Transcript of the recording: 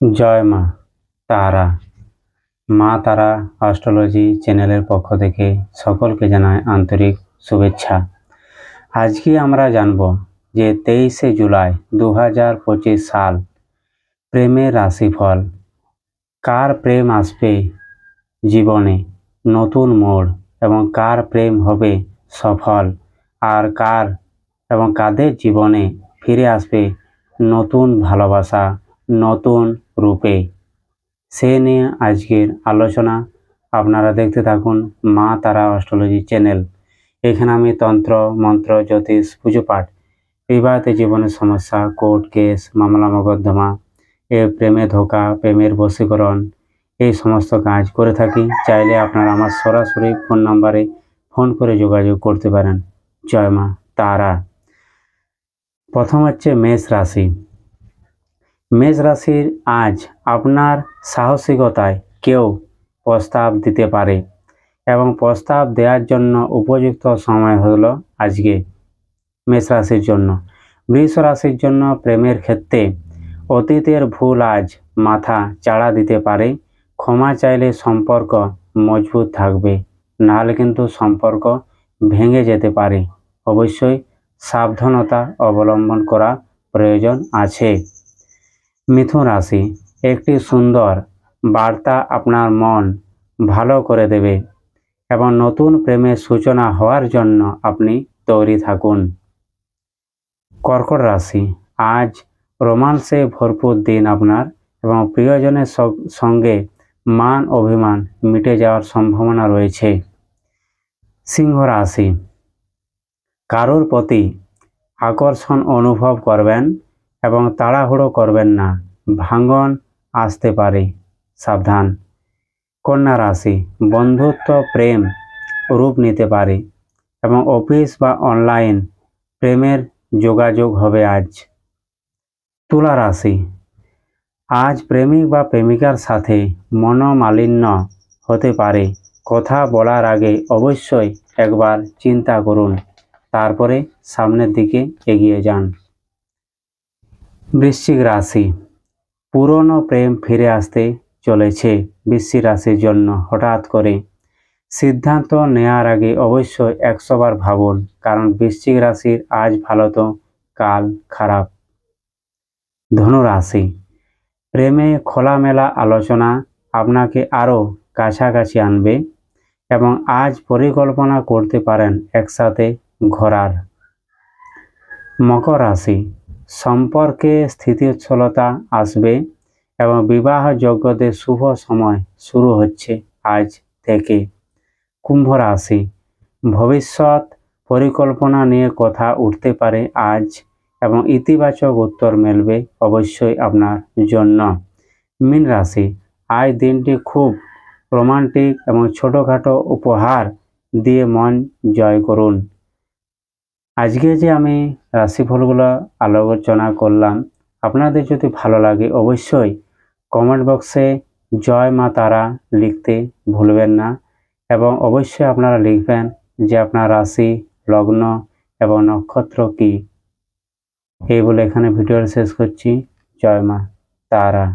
জয় মা তারা। মা তারা অ্যাস্ট্রোলজি চ্যানেলের পক্ষ থেকে সকলকে জানায় আন্তরিক শুভেচ্ছা। আজকে আমরা জানব যে তেইশে জুলাই দু হাজার পঁচিশ সাল প্রেমের রাশিফল, কার প্রেম আসবে জীবনে নতুন মোড় এবং কার প্রেম হবে সফল, আর কার এবং কাদের জীবনে ফিরে আসবে নতুন ভালোবাসা? নতুন রূপে। সে নিয়ে আজকের আলোচনা আপনারা দেখতে থাকুন মা তারা অস্ট্রোলজি চ্যানেল। এখানে আমি তন্ত্র, মন্ত্র, জ্যোতিষ, পুজো পাঠ, বিবাহিত জীবনের সমস্যা, কোর্ট কেস, মামলা মোকদ্দমা, এ প্রেমে ধোকা, প্রেমের বশীকরণ, এই সমস্ত কাজ করে থাকি। চাইলে আপনারা আমার সরাসরি ফোন নাম্বারে ফোন করে যোগাযোগ করতে পারেন। জয় মা তারা। প্রথম হচ্ছে মেষ রাশি। মেষ রাশির আজ আপনার সাহসিকতায় কেউ প্রস্তাব দিতে পারে এবং প্রস্তাব দেওয়ার জন্য উপযুক্ত সময় হলো আজকে মেষ রাশির জন্য। বৃষ রাশির জন্য প্রেমের ক্ষেত্রে অতীতের ভুল আজ মাথা চাড়া দিতে পারে। ক্ষমা চাইলে সম্পর্ক মজবুত থাকবে, নাহলে কিন্তু সম্পর্ক ভেঙে যেতে পারে। অবশ্যই সাবধানতা অবলম্বন করা প্রয়োজন আছে। মিথুন রাশি, একটি সুন্দর বার্তা আপনার মন ভালো করে দেবে এবং নতুন প্রেমের সূচনা হওয়ার জন্য আপনি তৈরি থাকুন। কর্কট রাশি, আজ রোমান্সে ভরপুর দিন আপনার এবং প্রিয়জনের সঙ্গে মান অভিমান মিটে যাওয়ার সম্ভাবনা রয়েছে। সিংহ রাশি, কারোর প্রতি আকর্ষণ অনুভব করবেন এবং তাড়াহুড়ো করবেন না। ভাঙন আসতে পারে। সাবধান। কন্যা রাশি, বন্ধুত্ব, প্রেম রূপ নিতে পারে এবং অফিস বা অনলাইন প্রেমের যোগাযোগ হবে আজ। তুলা রাশি, আজ প্রেমিক বা প্রেমিকার সাথে মনোমালিন্য হতে পারে। কথা বলার আগে অবশ্যই একবার চিন্তা করুন। তারপরে সামনের দিকে এগিয়ে যান। বৃশ্চিক রাশি। পুরনো প্রেম ফিরে আসতে চলেছে বৃশ্চিক রাশির জন্য হঠাৎ করে। সিদ্ধান্ত নেওয়ার আগে অবশ্যই একশোবার ভাবুন, কারণ বৃশ্চিক রাশির আজ ভালো তো, কাল খারাপ। ধনুরাশি প্রেমে খোলামেলা আলোচনা আপনাকে আরও কাছাকাছি আনবে এবং আজ পরিকল্পনা করতে পারেন একসাথে ঘোরার। মকর রাশি। সম্পর্কে স্থিতিশীলতা আসবে এবং বিবাহ যোগ্যদের শুভ সময় শুরু হচ্ছে আজ থেকে। কুম্ভ রাশি, ভবিষ্যৎ পরিকল্পনা নিয়ে কথা উঠতে পারে আজ এবং ইতিবাচক উত্তর মেলবে অবশ্যই আপনার জন্য। মীন রাশি, আজ দিনটি খুব রোমান্টিক এবং ছোটোখাটো উপহার দিয়ে মন জয় করুন। আজকে যে আমি রাশিফলগুলো আলোচনা করলাম। আপনাদের যদি ভালো লাগে অবশ্যই কমেন্ট বক্সে জয় মা তারা লিখতে ভুলবেন না এবং অবশ্যই আপনারা লিখবেন যে আপনার রাশি, লগ্ন এবং নক্ষত্র কী। এই বলে এখানে ভিডিওটা শেষ করছি। জয় মা তারা।